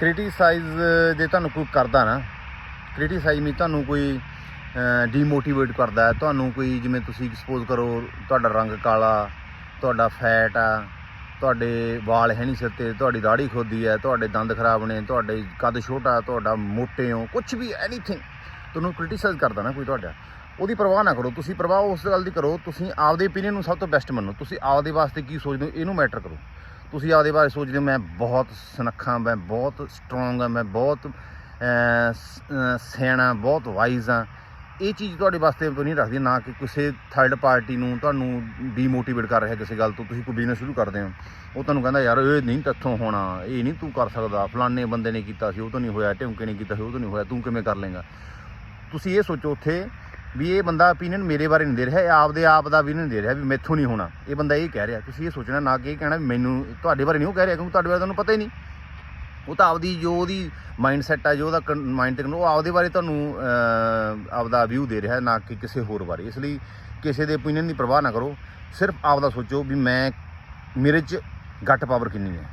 Criticise ਜੇ ਤੁਹਾਨੂੰ ਕੋਈ ਕਰਦਾ ਨਾ ਕ੍ਰਿਟੀਸਾਈਜ਼ ਮੀ ਤੁਹਾਨੂੰ ਕੋਈ ਡੀਮੋਟੀਵੇਟ ਕਰਦਾ ਤੁਹਾਨੂੰ ਕੋਈ ਜਿਵੇਂ ਤੁਸੀਂ ਸਪੋਜ਼ ਕਰੋ ਤੁਹਾਡਾ ਰੰਗ ਕਾਲਾ, ਤੁਹਾਡਾ ਫੈਟ ਆ, ਤੁਹਾਡੇ ਵਾਲ ਹੈ ਨਹੀਂ ਸਿਰ ਤੇ, ਤੁਹਾਡੀ ਦਾੜੀ ਖੋਦੀ ਹੈ, ਤੁਹਾਡੇ ਦੰਦ ਖਰਾਬ ਨੇ, ਤੁਹਾਡੇ ਕੱਦ ਛੋਟਾ, ਤੁਹਾਡਾ ਮੋਟੇ ਹੋ ਕੁਝ ਵੀ ਐਨੀਥਿੰਗ ਤੁਹਾਨੂੰ ਕ੍ਰਿਟੀਸਾਈਜ਼ ਕਰਦਾ ਨਾ ਕੋਈ ਤੁਹਾਡਾ, ਉਹਦੀ ਪਰਵਾਹ ਨਾ ਕਰੋ, ਤੁਸੀਂ ਪਰਵਾਹ ਉਸ ਗੱਲ ਦੀ ਕਰੋ, ਤੁਸੀਂ ਆਪਦੇ ਓਪੀਨੀਅਨ ਨੂੰ ਸਭ ਤੋਂ ਬੈਸਟ ਮੰਨੋ, ਤੁਸੀਂ ਆਪਦੇ ਵਾਸਤੇ ਕੀ ਸੋਚਦੇ ਹੋ, ਇਹਨੂੰ ਮੈਟਰ ਕਰੋ। ਤੁਸੀਂ ਆਪਦੇ ਬਾਰੇ ਸੋਚਦੇ ਹੋ ਮੈਂ ਬਹੁਤ ਸੁਨੱਖਾ ਮੈਂ ਬਹੁਤ ਸਟਰੋਂਗ ਆ ਮੈਂ ਬਹੁਤ ਅਹ, ਸਿਆਣਾ ਬਹੁਤ ਵਾਈਜ਼ ਆ ਇਹ ਚੀਜ਼ ਤੁਹਾਡੇ ਵਾਸਤੇ ਨਹੀਂ ਰੱਖਦੀ ਨਾ ਕਿ ਕਿਸੇ ਥਰਡ ਪਾਰਟੀ ਨੂੰ ਤੁਹਾਨੂੰ ਡੀਮੋਟੀਵੇਟ ਕਰ ਰਿਹਾ ਕਿਸੇ ਗੱਲ ਤੋਂ ਤੁਸੀਂ ਕੋਈ ਬਿਜ਼ਨਸ ਸ਼ੁਰੂ ਕਰਦੇ ਹੋ। ਉਹ ਤੁਹਾਨੂੰ ਕਹਿੰਦਾ ਯਾਰ ਇਹ ਨਹੀਂ ਤੱਥੋਂ ਹੋਣਾ ਇਹ ਨਹੀਂ ਤੂੰ ਕਰ ਸਕਦਾ ਫਲਾਣੇ ਬੰਦੇ ਨੇ ਕੀਤਾ ਸੀ ਉਹ ਤੋਂ ਨਹੀਂ ਹੋਇਆ ਢਿਮਕੇ ਨੇ ਕੀਤਾ ਸੀ ਉਹ ਤੋਂ ਨਹੀਂ ਹੋਇਆ ਤੂੰ ਕਿਵੇਂ ਕਰ ਲੇਗਾ ਤੁਸੀਂ ਇਹ ਸੋਚੋ ਉੱਥੇ ਵੀ ਇਹ ਬੰਦਾ opinion ਮੇਰੇ ਬਾਰੇ ਨਹੀਂ ਦੇ ਰਿਹਾ, ਇਹ ਆਪਦੇ ਆਪ ਦਾ ਵੀ ਨਹੀਂ ਦੇ ਰਿਹਾ ਵੀ ਮੈਥੋਂ ਨਹੀਂ ਹੋਣਾ। ਇਹ ਬੰਦਾ ਇਹ ਕਹਿ ਰਿਹਾ, ਤੁਸੀਂ ਇਹ ਸੋਚਣਾ ਨਾ ਕਿ ਇਹ ਕਹਿਣਾ ਵੀ ਮੈਨੂੰ ਤੁਹਾਡੇ ਬਾਰੇ ਨਹੀਂ ਉਹ ਕਹਿ ਰਿਹਾ ਕਿਉਂਕਿ ਤੁਹਾਡੇ ਬਾਰੇ ਤੁਹਾਨੂੰ ਪਤਾ ਹੀ ਨਹੀਂ। ਉਹ ਤਾਂ ਆਪਦੀ ਜੋ ਉਹਦੀ ਮਾਈਂਡ ਸੈਟ ਆ, ਜੋ ਉਹਦਾ ਮਾਈਂਡ ਤੇ ਉਹ ਆਪਦੇ ਬਾਰੇ ਤੁਹਾਨੂੰ ਆਪਦਾ ਵਿਊ ਦੇ ਰਿਹਾ, ਨਾ ਕਿ ਕਿਸੇ ਹੋਰ ਬਾਰੇ। ਇਸ ਲਈ ਕਿਸੇ ਦੇ opinion ਦੀ ਪਰਵਾਹ ਨਾ ਕਰੋ, ਸਿਰਫ ਆਪਦਾ ਸੋਚੋ ਵੀ ਮੈਂ, ਮੇਰੇ 'ਚ ਗੱਟ ਪਾਵਰ ਕਿੰਨੀ ਹੈ।